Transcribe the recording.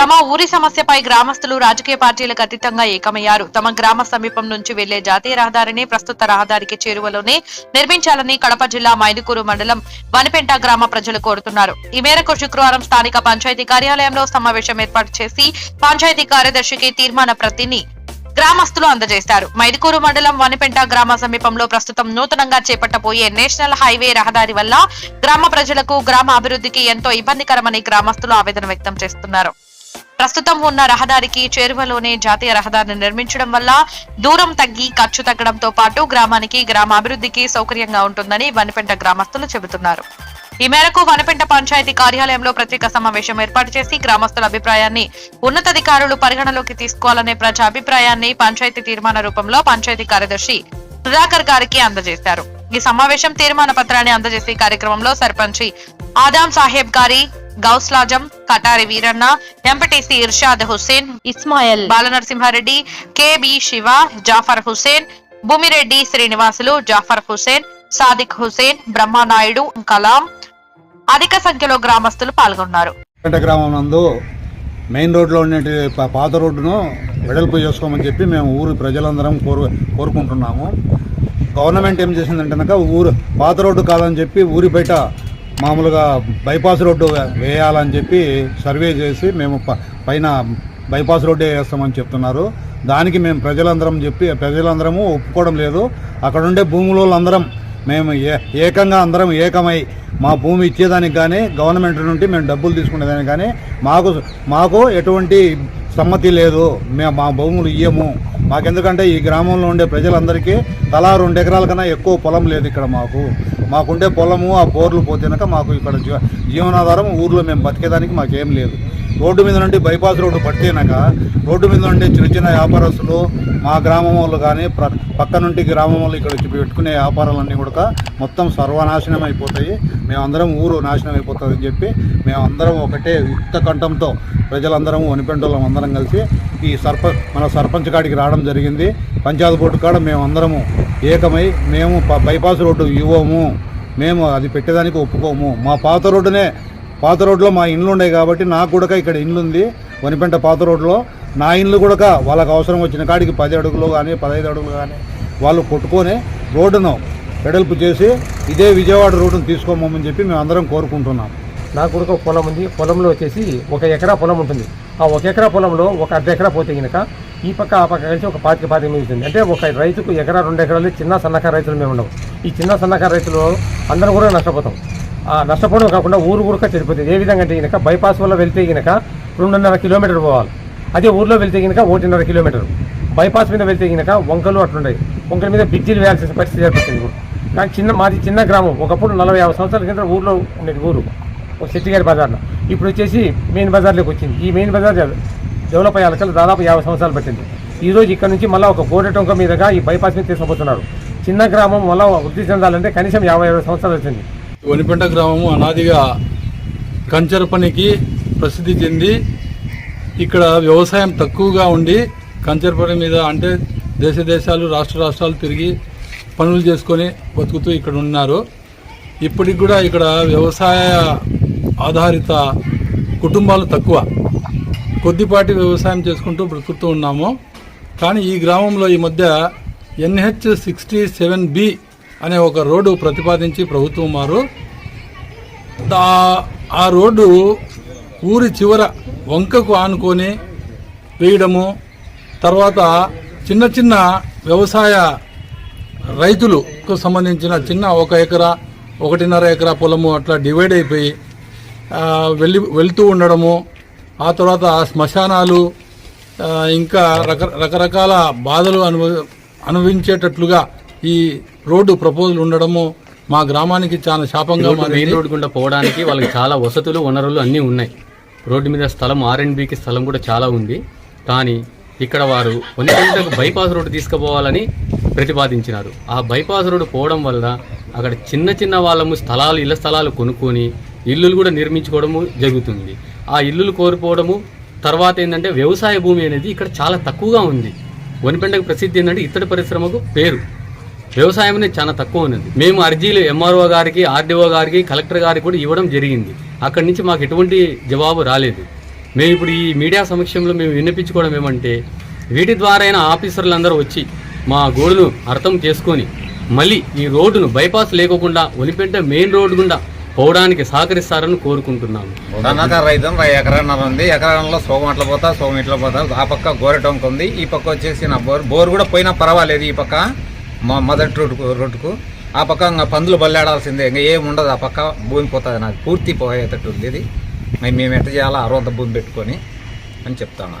తమ ఊరి సమస్యపై గ్రామస్తులు రాజకీయ పార్టీలకు అతీతంగా ఏకమయ్యారు. తమ గ్రామ సమీపం నుంచి వెళ్ళే జాతీయ రహదారిని ప్రస్తుత రహదారికి చేరువలోనే నిర్మించాలని కడప జిల్లా మైదుకూరు మండలం వనిపెంట గ్రామ ప్రజలు కోరుతున్నారు. ఈ మేరకు శుక్రవారం స్థానిక పంచాయతీ కార్యాలయంలో సమావేశం ఏర్పాటు చేసి పంచాయతీ కార్యదర్శికి తీర్మాన ప్రతిని గ్రామస్తులు అందజేశారు. మైదుకూరు మండలం వనిపెంట గ్రామ సమీపంలో ప్రస్తుతం నూతనంగా చేపట్టబోయే నేషనల్ హైవే రహదారి వల్ల గ్రామ ప్రజలకు గ్రామ అభివృద్ధికి ఎంతో ఇబ్బందికరమని గ్రామస్తులు ఆవేదన వ్యక్తం చేస్తున్నారు. ప్రస్తుతం ఉన్న రహదారికి చేరువలోనే జాతీయ రహదారిని నిర్మించడం వల్ల దూరం తగ్గి ఖర్చు తగ్గడంతో పాటు గ్రామానికి గ్రామాభివృద్ధికి సౌకర్యంగా ఉంటుందని వనపెంట గ్రామస్తులు చెబుతున్నారు. ఈ మేరకు వనపెంట పంచాయతీ కార్యాలయంలో ప్రత్యేక సమావేశం ఏర్పాటు చేసి గ్రామస్తుల అభిప్రాయాన్ని ఉన్నతాధికారులు పరిగణలోకి తీసుకోవాలనే ప్రజా అభిప్రాయాన్ని పంచాయతీ తీర్మాన రూపంలో పంచాయతీ కార్యదర్శి సుధాకర్ గారికి అందజేశారు. ఈ సమావేశం తీర్మాన పత్రాన్ని అందజేసే కార్యక్రమంలో సర్పంచి ఆదాం సాహెబ్ గారి గౌస్లాజం కటారి వీరన్న ఎంపీటీసీ ఇర్షాద్ హుస్సేన్ ఇస్మాయిల్. బాలనరసింహారెడ్డి కెబి శివ జాఫర్ హుస్సేన్ భూమిరెడ్డి శ్రీనివాసులు జాఫర్ హుస్సేన్ సాదిక్ హుస్సేన్ బ్రహ్మనాయుడు కలాం. అధిక సంఖ్యలో గ్రామస్తులు పాల్గొన్నారు. గ్రామం నందు మెయిన్ రోడ్లో ఉండే పాత రోడ్డును వెడల్పు చేసుకోమని చెప్పి మేము ఊరు ప్రజలందరం కోరు కోరుకుంటున్నాము. గవర్నమెంట్ ఏం చేసిందంటే కనుక ఊరు పాత రోడ్డు కాదని చెప్పి ఊరి బయట మామూలుగా బైపాస్ రోడ్డు వేయాలని చెప్పి సర్వే చేసి మేము ప- పైన బైపాస్ రోడ్డే వేస్తామని చెప్తున్నారు. దానికి మేము ప్రజలందరం చెప్పి ప్రజలందరము ఒప్పుకోవడం లేదు. అక్కడ ఉండే భూములు అందరం మేము ఏ ఏకంగా అందరం ఏకమై మా భూమి ఇచ్చేదానికి కానీ గవర్నమెంట్ నుండి మేము డబ్బులు తీసుకునేదానికి కానీ మాకు మాకు ఎటువంటి సమ్మతి లేదు. మేము మా భూములు ఇయ్యము. మాకెందుకంటే ఈ గ్రామంలో ఉండే ప్రజలందరికీ తలా రెండు ఎకరాల కన్నా ఎక్కువ పొలం లేదు ఇక్కడ మాకు. మాకుండే పొలము ఆ బోర్లు పోతేనక మాకు ఇక్కడ జీవనాధారం ఊర్లో మేము బతికేదానికి మాకేం లేదు. రోడ్డు మీద నుండి బైపాస్ రోడ్డు పడితేనాక రోడ్డు మీద నుండి చిన్న చిన్న వ్యాపారస్తులు మా గ్రామం వాళ్ళు కానీ పక్క నుండి గ్రామం వాళ్ళు ఇక్కడ వచ్చి పెట్టుకునే వ్యాపారాలన్నీ కూడా మొత్తం సర్వనాశనం అయిపోతాయి. మేమందరం ఊరు నాశనం అయిపోతుంది అని చెప్పి మేమందరం ఒకటే యుక్త కంఠంతో ప్రజలందరం వనిపెండోళ్ళం అందరం కలిసి ఈ సర్ప మన సర్పంచ్ కాడికి రావడం జరిగింది. పంచాయతీ బోర్డు కాడ మేమందరము ఏకమై మేము బైపాస్ రోడ్డు ఇవ్వము. మేము అది పెట్టేదానికి ఒప్పుకోము. మా పాత రోడ్డునే పాత రోడ్లో మా ఇండ్లు ఉన్నాయి కాబట్టి నాకు కూడా ఇక్కడ ఇండ్లు ఉంది వనిపెంట పాత రోడ్లో. నా ఇండ్లు కూడా వాళ్ళకి అవసరం వచ్చిన కాడికి పది అడుగులు కానీ పదహైదు అడుగులు కానీ వాళ్ళు కొట్టుకొని రోడ్డును వెడల్పు చేసి ఇదే విజయవాడ రోడ్డును తీసుకోమని చెప్పి మేము అందరం కోరుకుంటున్నాం. నాకు కూడా ఒక పొలం ఉంది. పొలంలో వచ్చేసి ఒక ఎకరా పొలం ఉంటుంది. ఆ ఒక ఎకరా పొలంలో ఒక అర్ధ ఎకరా పోతే కనుక ఈ పక్క ఆ పక్క కలిసి ఒక పాతిక పాతిక మిగులుతుంది అంటే ఒక రైతుకు ఎకరా రెండు ఎకరాలు చిన్న సన్నకారు రైతులు మేము ఉండవు ఈ చిన్న సన్నకారు రైతులు అందరం కూడా నష్టపోతాం. నష్టపోవడం కాకుండా ఊరు కూడా చెడిపోతుంది. ఏ విధంగా అంటే కనుక బైపాస్ వల్ల వెళ్తే కనుక రెండున్నర కిలోమీటర్ పోవాలి. అదే ఊర్లో వెళ్తే కనుక ఒకటిన్నర కిలోమీటర్. బైపాస్ మీద వెళ్తే కనుక వంకలు అట్లుంటాయి వంకల మీద బ్రిడ్జిలు వేయాల్సిన పరిస్థితి ఏర్పడుతుంది కానీ చిన్న మాది చిన్న గ్రామం. ఒకప్పుడు నలభై యాభై సంవత్సరాల కింద ఊర్లో ఉండేది ఊరు. ఒక శెట్టిగారి బజార్లో. ఇప్పుడు వచ్చేసి మెయిన్ బజార్లోకి వచ్చింది. ఈ మెయిన్ బజార్ డెవలప్ అయ్యాలకల్లా దాదాపు యాభై సంవత్సరాలు పట్టింది. ఈ రోజు ఇక్కడ నుంచి మళ్ళీ ఒక గోడటొంక మీదుగా ఈ బైపాస్ మీద తీసుకుపోతున్నారు. చిన్న గ్రామం మళ్ళీ వృద్ధి చెందాలంటే కనీసం యాభై ఇరవై సంవత్సరాలు వచ్చింది. వనిపెంట గ్రామము అనాదిగా కంచెర పనికి ప్రసిద్ధి చెంది ఇక్కడ వ్యవసాయం తక్కువగా ఉండి కంచెర పని మీద అంటే దేశ దేశాలు రాష్ట్ర రాష్ట్రాలు తిరిగి పనులు చేసుకొని బతుకుతూ ఇక్కడ ఉన్నారు. ఇప్పటికి కూడా ఇక్కడ వ్యవసాయ ఆధారిత కుటుంబాలు తక్కువ. కొద్దిపాటి వ్యవసాయం చేసుకుంటూ బ్రతుకుతూ ఉన్నాము. కానీ ఈ గ్రామంలో ఈ మధ్య ఎన్హెచ్ సిక్స్టీ సెవెన్ బి అనే ఒక రోడ్డు ప్రతిపాదించి ప్రభుత్వం వారు. ఆ రోడ్డు ఊరి చివర వంకకు ఆనుకొని వేయడము తర్వాత చిన్న చిన్న వ్యవసాయ రైతులకు సంబంధించిన చిన్న ఒక ఎకరా ఒకటిన్నర ఎకరా పొలము అట్లా డివైడ్ అయిపోయి వెళ్ళి వెళ్తూ ఉండడము ఆ తర్వాత శ్మశానాలు ఇంకా రక రకరకాల బాధలు అనుభ అనుభవించేటట్లుగా ఈ రోడ్డు ప్రపోజల్ ఉండడము మా గ్రామానికి చాలా శాపంగా రోడ్డు మెయిన్ మారింది. రోడ్ గుండా పోవడానికి వాళ్ళకి చాలా వసతులు వనరులు అన్నీ ఉన్నాయి. రోడ్డు మీద స్థలం ఆర్ అండ్ బికి స్థలం కూడా చాలా ఉంది. కానీ ఇక్కడ వారు కొన్నింటికి బైపాస్ రోడ్డు తీసుకుపోవాలని ప్రతిపాదించినారు. ఆ బైపాస్ రోడ్డు పోవడం వల్ల అక్కడ చిన్న చిన్న వాళ్ళము స్థలాలు ఇళ్ళ స్థలాలు కొనుక్కొని ఇల్లులు కూడా నిర్మించుకోవడము జరుగుతుంది. ఆ ఇల్లులు కోల్పోవడము తర్వాత ఏంటంటే వ్యవసాయ భూమి అనేది ఇక్కడ చాలా తక్కువగా ఉంది. వనిపెండకు ప్రసిద్ధి ఏంటంటే ఇత్తడి పరిశ్రమకు పేరు. వ్యవసాయం అనేది చాలా తక్కువ ఉన్నది. మేము అర్జీలు ఎంఆర్ఓ గారికి ఆర్డీఓ గారికి కలెక్టర్ గారికి కూడా ఇవ్వడం జరిగింది. అక్కడి నుంచి మాకు ఎటువంటి జవాబు రాలేదు. మేము ఇప్పుడు ఈ మీడియా సమక్షంలో మేము వినిపించుకోవడం ఏమంటే వీటి ద్వారా అయినా ఆఫీసర్లందరూ వచ్చి మా గోడును అర్థం చేసుకొని మళ్ళీ ఈ రోడ్డును బైపాస్ లేకోకుండా ఒలిపెంట మెయిన్ రోడ్డు గుండా పోవడానికి సహకరిస్తారని కోరుకుంటున్నాము. సన్నకారు రైతు ఎకరన్నర ఉంది. ఎకరంలో సోగం అట్లా పోతా సోగం ఇట్లా పోతా. ఆ పక్క గోరెటంక ఉంది. ఈ పక్క వచ్చేసి నా బోర్. బోర్ కూడా పోయినా పర్వాలేదు ఈ పక్క. మా మొదటి రోడ్డుకు రోడ్డుకు. ఆ పక్క ఇంకా పందులు బల్లాడాల్సిందే. ఇంకా ఏమి ఉండదు. ఆ పక్క భూమి పోతుంది. నాకు పూర్తి పోయేటట్టు ఉంది ఇది. మేము ఎట్ట చేయాలో అరవంత భూమి పెట్టుకొని అని చెప్తాను.